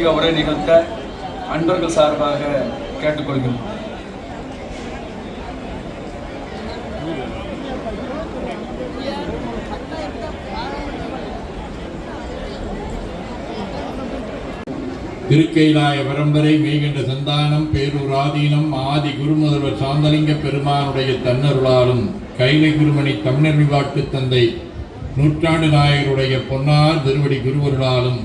ஆன்மீக உரை நிகழ்த்த அன்பர்கள் சார்பாக கேட்டுக்கொள்கிறோம். திருக்கைலாய பரம்பரை மெய்கின்ற சந்தானம் பேரூராதீனம் ஆதி குருமுதல்வர் சாந்தலிங்க பெருமானுடைய தன்னருளாலும் கைலை குருமணி தமிழர் விவாட்டு தந்தை நூற்றாண்டு நாயகருடைய பொன்னார் திருவடி குருவருளாலும்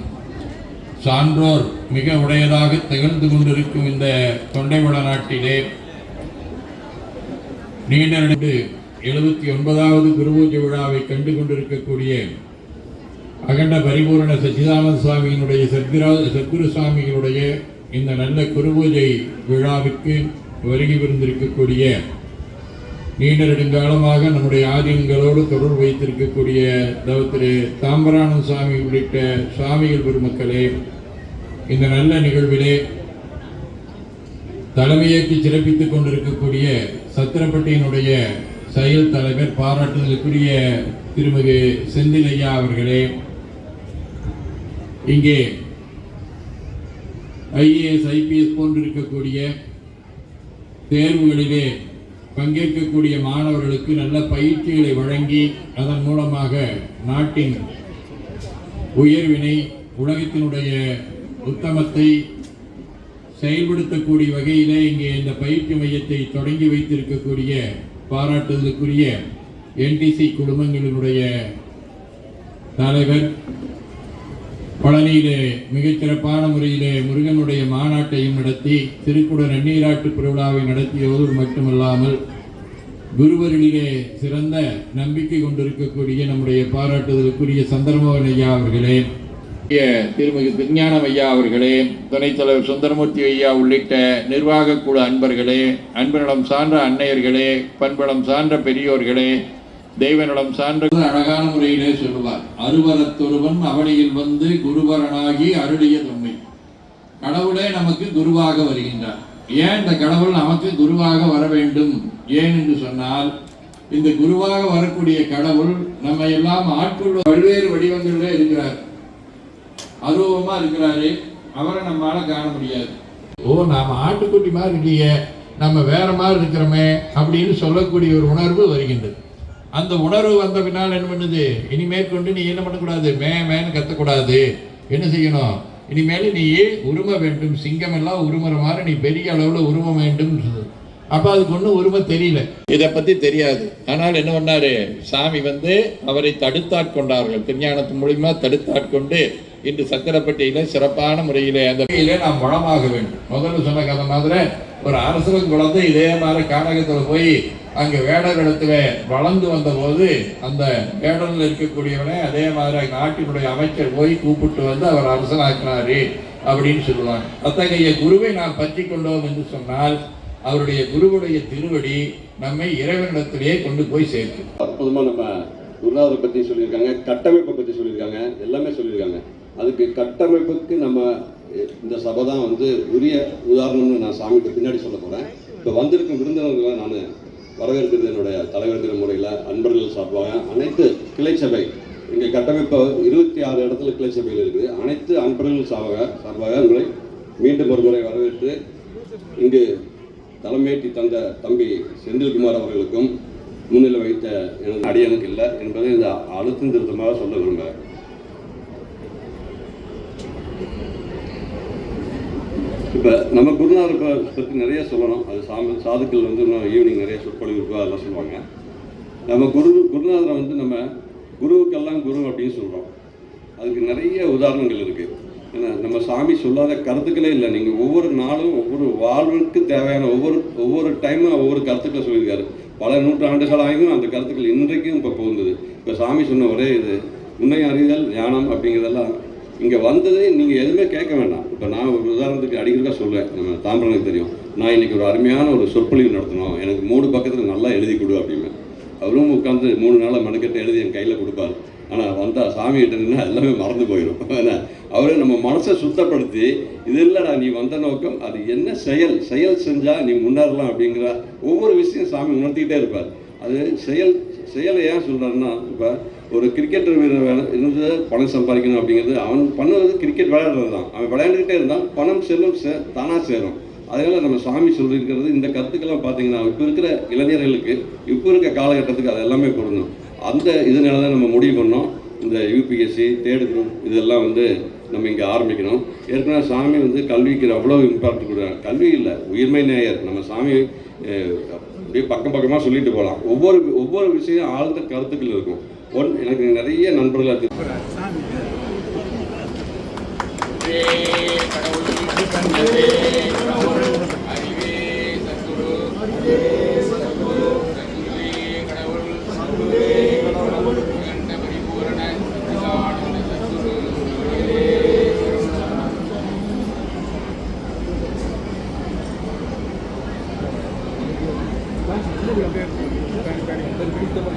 சான்றோர் மிக உடையதாக திகழ்ந்து கொண்டிருக்கும் இந்த தொண்டைவள நாட்டிலே நீண்ட நெடு எழுபத்தி ஒன்பதாவது குருபூஜை விழாவை கண்டு கொண்டிருக்கக்கூடிய அகண்ட பரிபூரண சச்சிதானந்த சுவாமியினுடைய சத்குரா சத்குரு சுவாமிகளுடைய இந்த நல்ல குருபூஜை விழாவிற்கு வருகை விருந்திருக்கக்கூடிய நீண்ட நெடுங்காலமாக நம்முடைய ஆதீனங்களோடு தொடர்பு வைத்திருக்கக்கூடிய தவ திரு தாம்பரானந்த சுவாமி உள்ளிட்ட சுவாமிகள் பெருமக்களே இந்த நல்ல நிகழ்விலே தலைமையேற்று சிறப்பித்துக் கொண்டிருக்கக்கூடிய சத்திரப்பட்டியினுடைய செயல் தலைவர் பாராட்டுதலுக்குரிய திருமதி செந்திலையா அவர்களே இங்கே ஐஏஎஸ் ஐபிஎஸ் போன்றிருக்கக்கூடிய தேர்வுகளிலே பங்கேற்கக்கூடிய மாணவர்களுக்கு நல்ல பயிற்சிகளை வழங்கி அதன் மூலமாக நாட்டின் உயர்வினை உலகத்தினுடைய உத்தமத்தை செயல்படுத்தக்கூடிய வகையிலே இங்கே இந்த பயிற்சி மையத்தை தொடங்கி வைத்திருக்கக்கூடிய பாராட்டுதலுக்குரிய என்டிசி குடும்பங்களினுடைய தலைவர் பழனியிலே மிகச்சிறப்பான முறையிலே முருகனுடைய மாநாட்டையும் நடத்தி திருக்குட நன்னீராட்டு பெருவிழாவை நடத்தியதோடு மட்டுமல்லாமல் குருவரிலே சிறந்த நம்பிக்கை கொண்டிருக்கக்கூடிய நம்முடைய பாராட்டுதலுக்குரிய சந்திரமோகன் ஐயா அவர்களே திருமிகு விஞ்ஞானம் ஐயா அவர்களே துணைத் தலைவர் சுந்தரமூர்த்தி ஐயா உள்ளிட்ட நிர்வாக குழு அன்பர்களே அன்பனிடம் சான்ற அன்னையர்களே பண்படம் சான்ற பெரியோர்களே தெய்வனிடம் சான்ற அழகான முறையிலே சொல்லுவார் அருவரத்தொருவன் அவனியில் வந்து குருவரனாகி அருளிய தொன்மை. கடவுளே நமக்கு குருவாக வருகின்றார். ஏன் இந்த கடவுள் நமக்கு குருவாக வர வேண்டும்? ஏன் என்று சொன்னால் இந்த குருவாக வரக்கூடிய கடவுள் நம்ம எல்லாம் ஆட்கொள்ள பல்வேறு வடிவங்களிலே இருக்கிறார். அருவமா இருக்கிறாரு அவரை நம்மளால் காண முடியாது. ஓ நாம ஆட்டுக்குட்டி மாதிரி இல்லையே நம்ம வேற மாதிரி இருக்கிறோமே அப்படின்னு சொல்லக்கூடிய ஒரு உணர்வு வருகின்றது. அந்த உணர்வு வந்த பின்னால் என்ன பண்ணுது? இனிமேல் கொண்டு நீ என்ன பண்ணக்கூடாது? மே மேன்னு கத்தக்கூடாது. என்ன செய்யணும்? இனிமேல் நீ உரும வேண்டும்? சிங்கம் எல்லாம் உருமுற மாதிரி நீ பெரிய அளவில் உரும வேண்டும். அப்ப அதுக்கு ஒன்றும் உரிமை தெரியல. இதை பத்தி தெரியாது. ஆனால் என்ன பண்ணாரு? சாமி வந்து அவரை தடுத்தாட்கொண்டார்கள். திருஞானத்து மூலியமா தடுத்தாட்கொண்டு இன்று சக்கரப்பட்டியில சிறப்பான முறையிலே அந்த வகையிலே நாம் வளமாக வேண்டும். முதல்ல சொன்ன கதை மாதிரி ஒரு அரசன் குழந்தை இதே மாதிரி கானகத்தில் போய் அங்க வேடரிடத்துல வளர்ந்து வந்த போது அந்த வேடரில் இருக்கக்கூடியவனை அதே மாதிரி நாட்டினுடைய அமைச்சர் போய் கூப்பிட்டு வந்து அவர் அரசனாக்கினாரு அப்படின்னு சொல்லுவாங்க. அத்தகைய குருவை நாம் பற்றி கொண்டோம் என்று சொன்னால் அவருடைய குருவுடைய திருவடி நம்மை இறைவனிடத்திலேயே கொண்டு போய் சேர்க்கும் அற்புதமாக நம்ம குருநாதரை பற்றி சொல்லியிருக்காங்க கட்டமைப்பை பற்றி சொல்லியிருக்காங்க எல்லாமே சொல்லியிருக்காங்க. அதுக்கு கட்டமைப்புக்கு நம்ம இந்த சபை தான் வந்து உரிய உதாரணம்னு நான் சாமிக்கு பின்னாடி சொல்ல போகிறேன் இப்போ வந்திருக்கும் விருந்தினர்களை நான் வரவேற்கிறது என்னுடைய தலைவர் திரு முறையில் அன்பர்கள் சார்பாக அனைத்து கிளை சபை எங்கள் கட்டமைப்பு இருபத்தி ஆறு இடத்துல கிளை சபையில் இருக்குது. அனைத்து அன்பர்கள் சார்பாக சார்பாக உங்களை மீண்டும் ஒரு முறை வரவேற்று இங்கு தலைமையேற்றி தந்த தம்பி செந்தில்குமார் அவர்களுக்கும் முன்னிலை வைத்த எனது அடியனுக்கு இல்லை என்பதை இந்த அழுத்தம் திருத்தமாக சொல்ல விரும்புகிறேன். இப்போ நம்ம குருநாதர் பற்றி நிறைய சொல்லணும். அது சாமி சாதுக்கள் வந்து இன்னும் ஈவினிங் நிறைய சொற்பொழிவு இருக்கோ அதெல்லாம் சொல்லுவாங்க. நம்ம குரு குருநாதரை வந்து நம்ம குருவுக்கெல்லாம் குரு அப்படின்னு சொல்கிறோம் அதுக்கு நிறைய உதாரணங்கள் இருக்குது நம்ம சாமி சொல்லாத கருத்துக்களே இல்லை. நீங்கள் ஒவ்வொரு நாளும் ஒவ்வொரு வாழ்வுக்கு தேவையான ஒவ்வொரு ஒவ்வொரு டைமும் ஒவ்வொரு கருத்துக்களை சொல்லியிருக்காரு. பல நூற்றாண்டுகளாயும் அந்த கருத்துக்கள் இன்றைக்கும் இப்போ போகுது இப்போ சாமி சொன்ன ஒரே இது உண்மை அறிதல் ஞானம் அப்படிங்கிறதெல்லாம் இங்கே வந்ததே நீங்கள் எதுவுமே கேட்க வேண்டாம். இப்போ நான் ஒரு உதாரணத்துக்கு அடிக்கிறதா சொல்லுவேன். நம்ம தாம்பரனுக்கு தெரியும். நான் இன்றைக்கி ஒரு அருமையான ஒரு சொற்பொழிவு நடத்தணும். எனக்கு மூணு பக்கத்தில் நல்லா எழுதி கொடு அப்படின்னு அவரும் உட்காந்து மூணு நாளாக மெனக்கெட்டு எழுதி என் கையில் கொடுப்பாரு. ஆனால் வந்தால் சாமிகிட்ட நின்று எல்லாமே மறந்து போயிடும் ஏன்னா அவரே நம்ம மனசை சுத்தப்படுத்தி இது இல்லைடா நீ வந்த நோக்கம் அது என்ன செயல்? செயல் செஞ்சால் நீ முன்னேறலாம் அப்படிங்கிற ஒவ்வொரு விஷயம் சாமி உணர்த்திக்கிட்டே இருப்பார். அது செயல் செயலை ஏன் சொல்கிறாருன்னா இப்போ ஒரு கிரிக்கெட்டர் வீரர் வேலை இருந்து பணம் சம்பாதிக்கணும் அப்படிங்கிறது அவன் பண்ணுவது கிரிக்கெட் விளையாடுறது தான். அவன் விளையாண்டுக்கிட்டே இருந்தால் பணம் செல்லும் சே தானாக சேரும். அதனால நம்ம சாமி சொல்லியிருக்கிறது இந்த கருத்துக்கெல்லாம் பார்த்தீங்கன்னா இப்போ இருக்கிற இளைஞர்களுக்கு இப்போ இருக்க காலகட்டத்துக்கு அது எல்லாமே பொருந்தும். அந்த இதனால தான் நம்ம முடிவு பண்ணோம். இந்த யூபிஎஸ்சி தேர்டு குரூப் இதெல்லாம் வந்து நம்ம இங்கே ஆரம்பிக்கணும். ஏற்கனவே சாமி வந்து கல்விக்கு அவ்வளோ இம்பார்ட் கொடுக்குறாங்க கல்வி இல்லை உயிர்மை நேயர். நம்ம சாமி அப்படியே பக்கம் பக்கமாக சொல்லிட்டு போகலாம் ஒவ்வொரு ஒவ்வொரு விஷயம் ஆழ்ந்த கருத்துக்கள் இருக்கும். ஒன் எனக்கு நிறைய நண்பர்களாக இருக்கு దాని